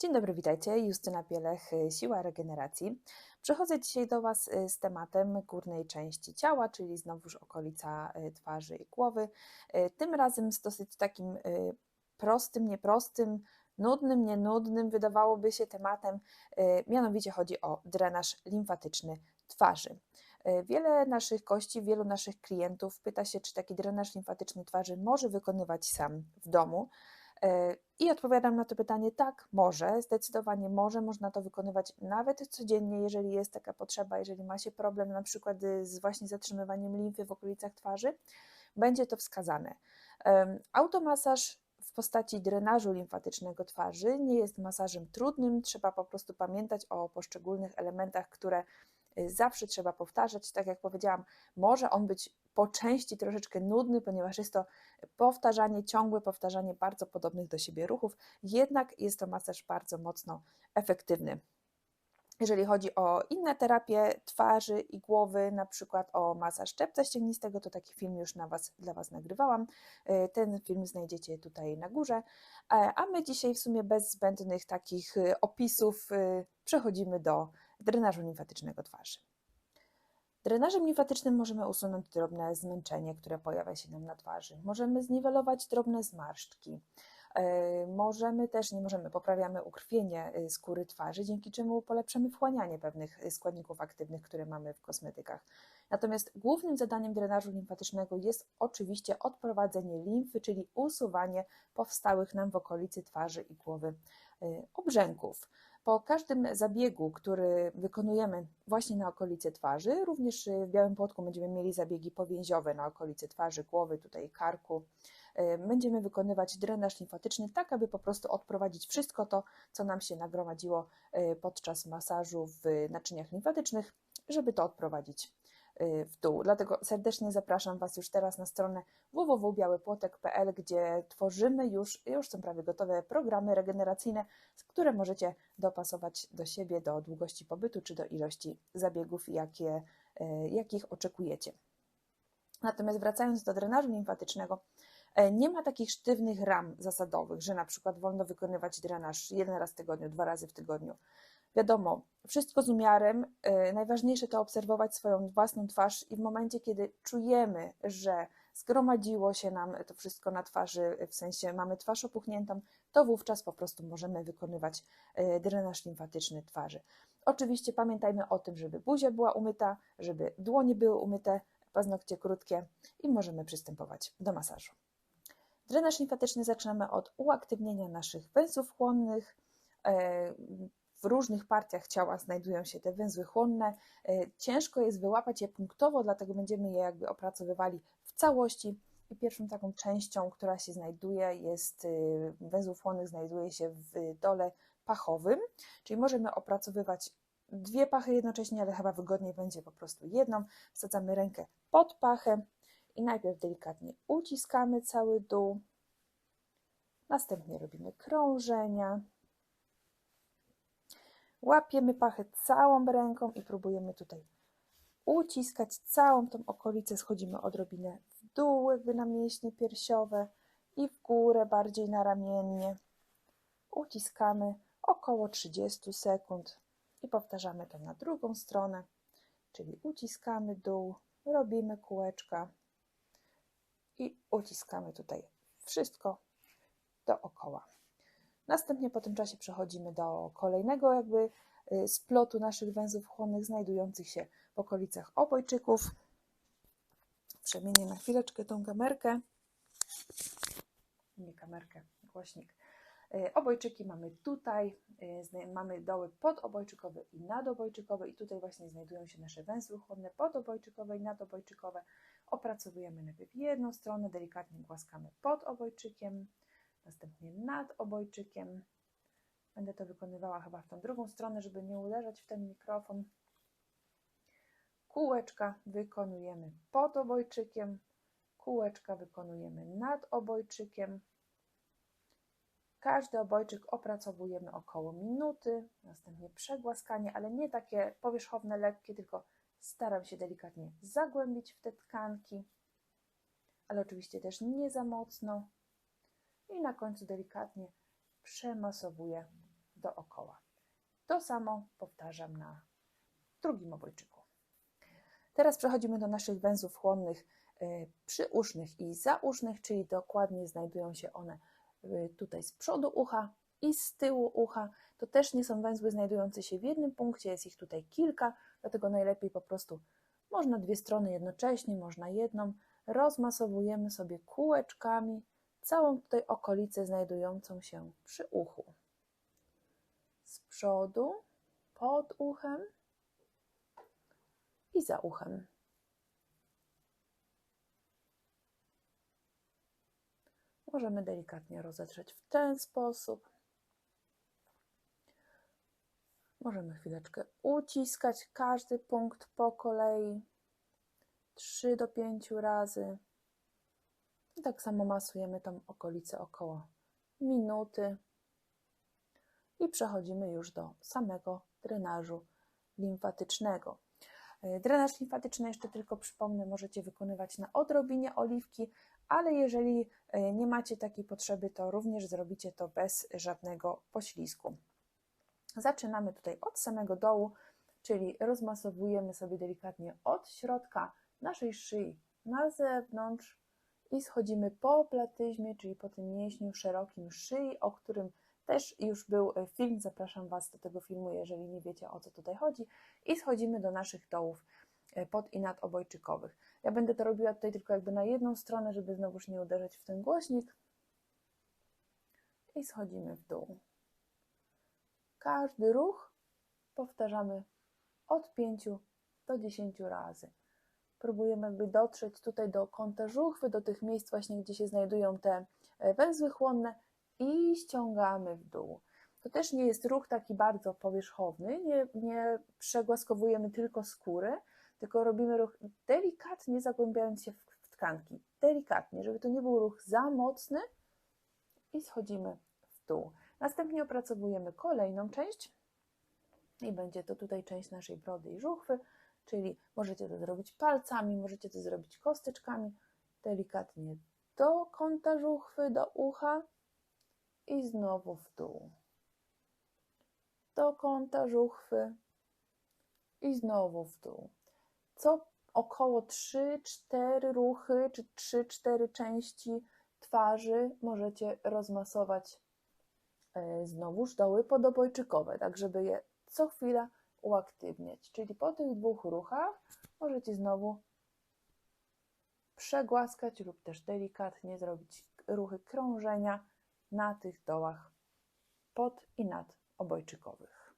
Dzień dobry, witajcie. Justyna Pielech, y, Siła Regeneracji. Przychodzę dzisiaj do Was y, z tematem górnej części ciała, czyli znowuż okolica y, twarzy i głowy. Tym razem z dosyć takim prostym, nieprostym, nudnym, nienudnym, wydawałoby się tematem, mianowicie chodzi o drenaż limfatyczny twarzy. Wiele naszych gości, wielu naszych klientów pyta się, czy taki drenaż limfatyczny twarzy może wykonywać sam w domu. I odpowiadam na to pytanie: tak, może, zdecydowanie może, można to wykonywać nawet codziennie, jeżeli jest taka potrzeba, jeżeli ma się problem na przykład z właśnie zatrzymywaniem limfy w okolicach twarzy, będzie to wskazane. Automasaż w postaci drenażu limfatycznego twarzy nie jest masażem trudnym, trzeba po prostu pamiętać o poszczególnych elementach, które y, zawsze trzeba powtarzać. Tak jak powiedziałam, może on być po części troszeczkę nudny, ponieważ jest to powtarzanie, ciągłe powtarzanie bardzo podobnych do siebie ruchów, jednak jest to masaż bardzo mocno efektywny. Jeżeli chodzi o inne terapie twarzy i głowy, na przykład o masaż czepca ścięgnistego, to taki film już na was, dla Was nagrywałam. E, ten film znajdziecie tutaj na górze. E, a my dzisiaj w sumie bez zbędnych takich e, opisów przechodzimy do drenażu limfatycznego twarzy. Drenażem limfatycznym możemy usunąć drobne zmęczenie, które pojawia się nam na twarzy. Możemy zniwelować drobne zmarszczki. E, możemy też, nie możemy, poprawiamy ukrwienie e, skóry twarzy, dzięki czemu polepszamy wchłanianie pewnych e, składników aktywnych, które mamy w kosmetykach. Natomiast głównym zadaniem drenażu limfatycznego jest oczywiście odprowadzenie limfy, czyli usuwanie powstałych nam w okolicy twarzy i głowy obrzęków. Po każdym zabiegu, który wykonujemy właśnie na okolicy twarzy, również w białym płotku będziemy mieli zabiegi powięziowe na okolicy twarzy, głowy, tutaj karku, będziemy wykonywać drenaż limfatyczny, tak aby po prostu odprowadzić wszystko to, co nam się nagromadziło e, podczas masażu w naczyniach limfatycznych, żeby to odprowadzić Y, w dół. Dlatego serdecznie zapraszam Was już teraz na stronę www.białypłotek.pl, gdzie tworzymy już, już są prawie gotowe programy regeneracyjne, które możecie dopasować do siebie, do długości pobytu czy do ilości zabiegów, jakie, y, jakich oczekujecie. Natomiast wracając do drenażu limfatycznego, y, nie ma takich sztywnych ram zasadowych, że na przykład wolno wykonywać drenaż jeden raz w tygodniu, dwa razy w tygodniu. Wiadomo, wszystko z umiarem. E, najważniejsze to obserwować swoją własną twarz i w momencie, kiedy czujemy, że zgromadziło się nam to wszystko na twarzy, w sensie mamy twarz opuchniętą, to wówczas po prostu możemy wykonywać e, drenaż limfatyczny twarzy. Oczywiście pamiętajmy o tym, żeby buzia była umyta, żeby dłonie były umyte, paznokcie krótkie i możemy przystępować do masażu. Drenaż limfatyczny zaczynamy od uaktywnienia naszych węzłów chłonnych, e, w różnych partiach ciała znajdują się te węzły chłonne. E, ciężko jest wyłapać je punktowo, dlatego będziemy je jakby opracowywali w całości. I pierwszą taką częścią, która się znajduje, jest y, węzłów chłonnych, znajduje się w dole pachowym, czyli możemy opracowywać dwie pachy jednocześnie, ale chyba wygodniej będzie po prostu jedną. Wsadzamy rękę pod pachę i najpierw delikatnie uciskamy cały dół, następnie robimy krążenia. Łapiemy pachę całą ręką i próbujemy tutaj uciskać całą tą okolicę. Schodzimy odrobinę w dół, jakby na mięśnie piersiowe i w górę, bardziej na ramiennie. Uciskamy około 30 sekund i powtarzamy to na drugą stronę, czyli uciskamy dół, robimy kółeczka i uciskamy tutaj wszystko dookoła. Następnie po tym czasie przechodzimy do kolejnego jakby y, splotu naszych węzłów chłonnych znajdujących się w okolicach obojczyków. Przemienię na chwileczkę tą kamerkę. Nie kamerkę, głośnik. Y, obojczyki mamy tutaj, y, mamy doły podobojczykowe i nadobojczykowe i tutaj właśnie znajdują się nasze węzły chłonne podobojczykowe i nadobojczykowe. Opracowujemy najpierw jedną stronę, delikatnie głaskamy pod obojczykiem, następnie nad obojczykiem. Będę to wykonywała chyba w tą drugą stronę, żeby nie uderzać w ten mikrofon. Kółeczka wykonujemy pod obojczykiem, kółeczka wykonujemy nad obojczykiem. Każdy obojczyk opracowujemy około minuty, następnie przegłaskanie, ale nie takie powierzchowne, lekkie, tylko staram się delikatnie zagłębić w te tkanki, ale oczywiście też nie za mocno i na końcu delikatnie przemasowuję dookoła. To samo powtarzam na drugim obojczyku. Teraz przechodzimy do naszych węzłów chłonnych y, przyusznych i zausznych, czyli dokładnie znajdują się one y, tutaj z przodu ucha i z tyłu ucha. To też nie są węzły znajdujące się w jednym punkcie, jest ich tutaj kilka, dlatego najlepiej po prostu można dwie strony jednocześnie, można jedną. Rozmasowujemy sobie kółeczkami całą tutaj okolicę znajdującą się przy uchu. Z przodu, pod uchem i za uchem. Możemy delikatnie rozetrzeć w ten sposób. Możemy chwileczkę uciskać każdy punkt po kolei. 3 do 5 razy. I tak samo masujemy tą okolicę około minuty. I przechodzimy już do samego drenażu limfatycznego. E, drenaż limfatyczny, jeszcze tylko przypomnę, możecie wykonywać na odrobinie oliwki, ale jeżeli e, nie macie takiej potrzeby, to również zrobicie to bez żadnego poślizgu. Zaczynamy tutaj od samego dołu, czyli rozmasowujemy sobie delikatnie od środka naszej szyi na zewnątrz i schodzimy po platyzmie, czyli po tym mięśniu szerokim szyi, o którym też już był e, film, zapraszam Was do tego filmu, jeżeli nie wiecie o co tutaj chodzi. I schodzimy do naszych dołów e, pod i nad obojczykowych. Ja będę to robiła tutaj tylko jakby na jedną stronę, żeby znowuż nie uderzać w ten głośnik. I schodzimy w dół. Każdy ruch powtarzamy od 5 do 10 razy. Próbujemy jakby dotrzeć tutaj do kąta żuchwy, do tych miejsc właśnie, gdzie się znajdują te e, węzły chłonne i ściągamy w dół. To też nie jest ruch taki bardzo powierzchowny, nie, nie przegłaskowujemy tylko skóry, tylko robimy ruch delikatnie zagłębiając się w, w tkanki. Delikatnie, żeby to nie był ruch za mocny i schodzimy w dół. Następnie opracowujemy kolejną część i będzie to tutaj część naszej brody i żuchwy, czyli możecie to zrobić palcami, możecie to zrobić kosteczkami, delikatnie do kąta żuchwy, do ucha i znowu w dół. Do kąta żuchwy i znowu w dół. Co około 3-4 ruchy, czy 3-4 części twarzy możecie rozmasować znowuż doły podobojczykowe, tak żeby je co chwila uaktywniać. Czyli po tych dwóch ruchach możecie znowu przegłaskać lub też delikatnie zrobić ruchy krążenia na tych dołach pod i nad obojczykowych.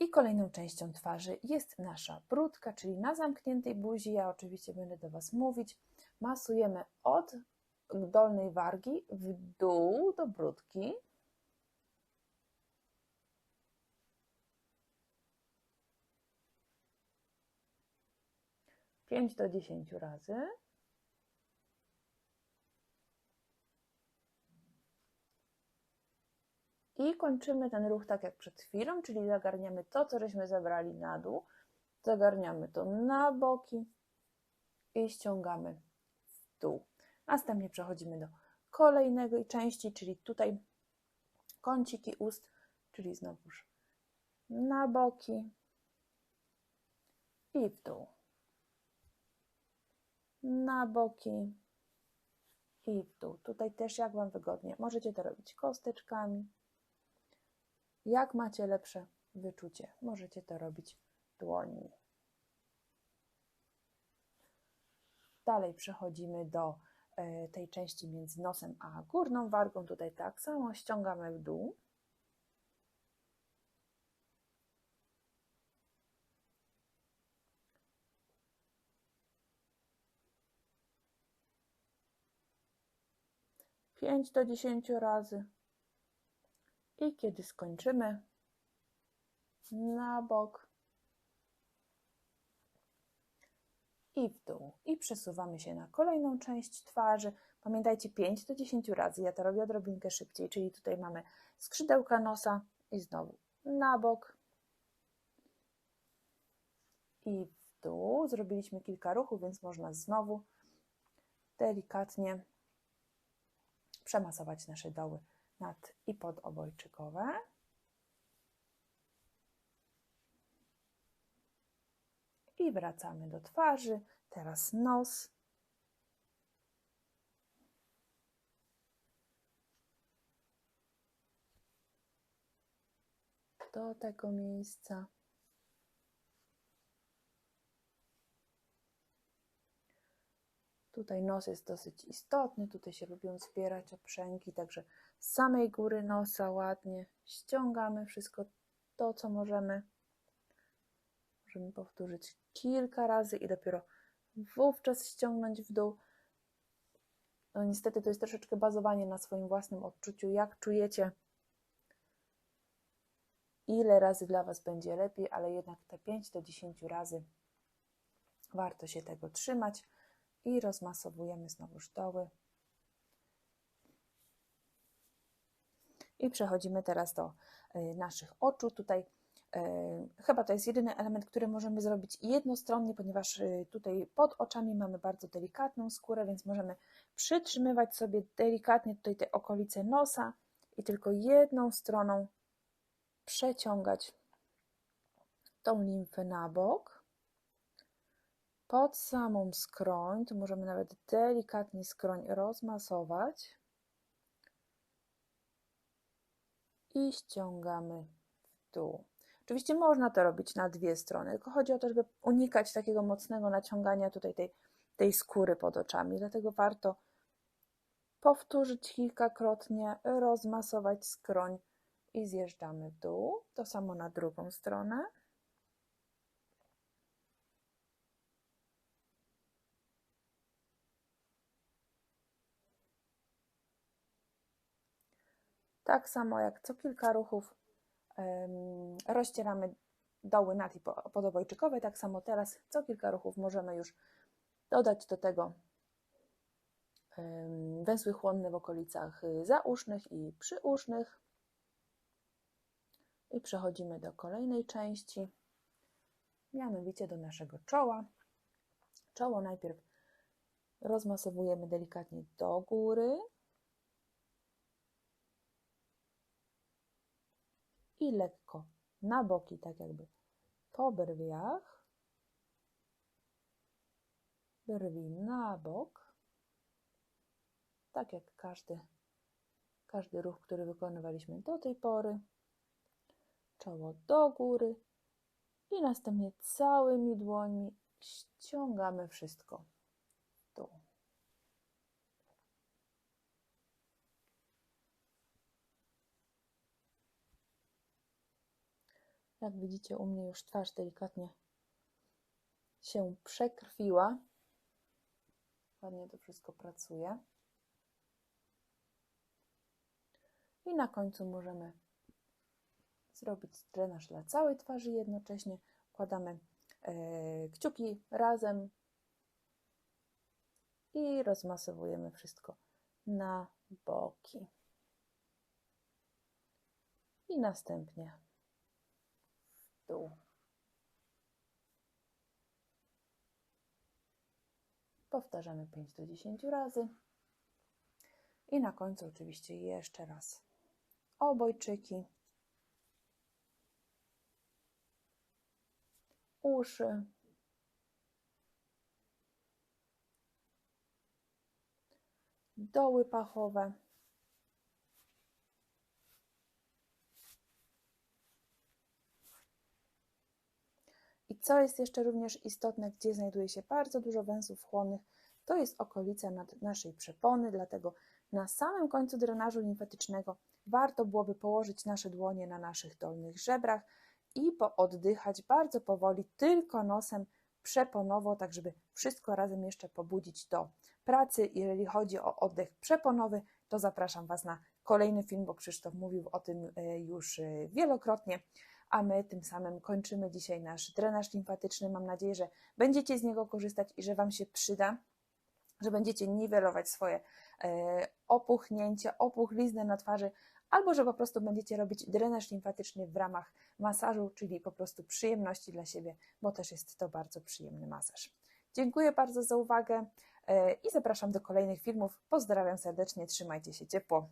I kolejną częścią twarzy jest nasza brudka, czyli na zamkniętej buzi, ja oczywiście będę do Was mówić, masujemy od dolnej wargi w dół do brudki. Pięć do dziesięciu razy. I kończymy ten ruch tak jak przed chwilą, czyli zagarniamy to, co żeśmy zabrali na dół, zagarniamy to na boki i ściągamy w dół. Następnie przechodzimy do kolejnej części, czyli tutaj kąciki ust, czyli znowuż na boki i w dół. Na boki i w dół. Tutaj też jak Wam wygodnie. Możecie to robić kosteczkami, jak macie lepsze wyczucie, możecie to robić dłońmi. Dalej przechodzimy do e, tej części między nosem a górną wargą. Tutaj tak samo ściągamy w dół. Pięć do dziesięciu razy. I kiedy skończymy, na bok i w dół. I przesuwamy się na kolejną część twarzy. Pamiętajcie 5 do 10 razy. Ja to robię odrobinkę szybciej, czyli tutaj mamy skrzydełka nosa i znowu na bok i w dół. Zrobiliśmy kilka ruchów, więc można znowu delikatnie przemasować nasze doły nad i podobojczykowe. I wracamy do twarzy. Teraz nos. Do tego miejsca. Tutaj nos jest dosyć istotny, tutaj się lubią zbierać oprzęgi, także z samej góry nosa ładnie ściągamy wszystko to, co możemy. Możemy powtórzyć kilka razy i dopiero wówczas ściągnąć w dół. No niestety to jest troszeczkę bazowanie na swoim własnym odczuciu, jak czujecie, ile razy dla Was będzie lepiej, ale jednak te 5 do 10 razy warto się tego trzymać i rozmasowujemy znowuż doły. I przechodzimy teraz do y, naszych oczu. Tutaj y, chyba to jest jedyny element, który możemy zrobić jednostronnie, ponieważ y, tutaj pod oczami mamy bardzo delikatną skórę, więc możemy przytrzymywać sobie delikatnie tutaj te okolice nosa i tylko jedną stroną przeciągać tą limfę na bok pod samą skroń, tu możemy nawet delikatnie skroń rozmasować i ściągamy w dół. Oczywiście można to robić na dwie strony, tylko chodzi o to, żeby unikać takiego mocnego naciągania tutaj tej, tej skóry pod oczami, dlatego warto powtórzyć kilkakrotnie, rozmasować skroń i zjeżdżamy w dół. To samo na drugą stronę. Tak samo jak co kilka ruchów rozcieramy doły nad i podobojczykowe, tak samo teraz co kilka ruchów możemy już dodać do tego węzły chłonne w okolicach zausznych i przyusznych. I przechodzimy do kolejnej części, mianowicie do naszego czoła. Czoło najpierw rozmasowujemy delikatnie do góry, i lekko. Na boki, tak jakby. Po brwiach, brwi na bok, tak jak każdy, każdy ruch, który wykonywaliśmy do tej pory, czoło do góry. I następnie całymi dłońmi ściągamy wszystko w dół. Jak widzicie, u mnie już twarz delikatnie się przekrwiła. Ładnie to wszystko pracuje. I na końcu możemy zrobić drenaż dla całej twarzy jednocześnie. Kładamy e, kciuki razem i rozmasowujemy wszystko na boki. I następnie dół. Powtarzamy 5 do 10 razy. I na końcu oczywiście jeszcze raz obojczyki, uszy, doły pachowe. Co jest jeszcze również istotne, gdzie znajduje się bardzo dużo węzłów chłonnych, to jest okolica naszej przepony, dlatego na samym końcu drenażu limfatycznego warto byłoby położyć nasze dłonie na naszych dolnych żebrach i pooddychać bardzo powoli, tylko nosem przeponowo, tak żeby wszystko razem jeszcze pobudzić do pracy. Jeżeli chodzi o oddech przeponowy, to zapraszam Was na kolejny film, bo Krzysztof mówił o tym e, już e, wielokrotnie a my tym samym kończymy dzisiaj nasz drenaż limfatyczny. Mam nadzieję, że będziecie z niego korzystać i że Wam się przyda, że będziecie niwelować swoje e, opuchnięcie, opuchlizny na twarzy, albo że po prostu będziecie robić drenaż limfatyczny w ramach masażu, czyli po prostu przyjemności dla siebie, bo też jest to bardzo przyjemny masaż. Dziękuję bardzo za uwagę e, i zapraszam do kolejnych filmów. Pozdrawiam serdecznie, trzymajcie się ciepło.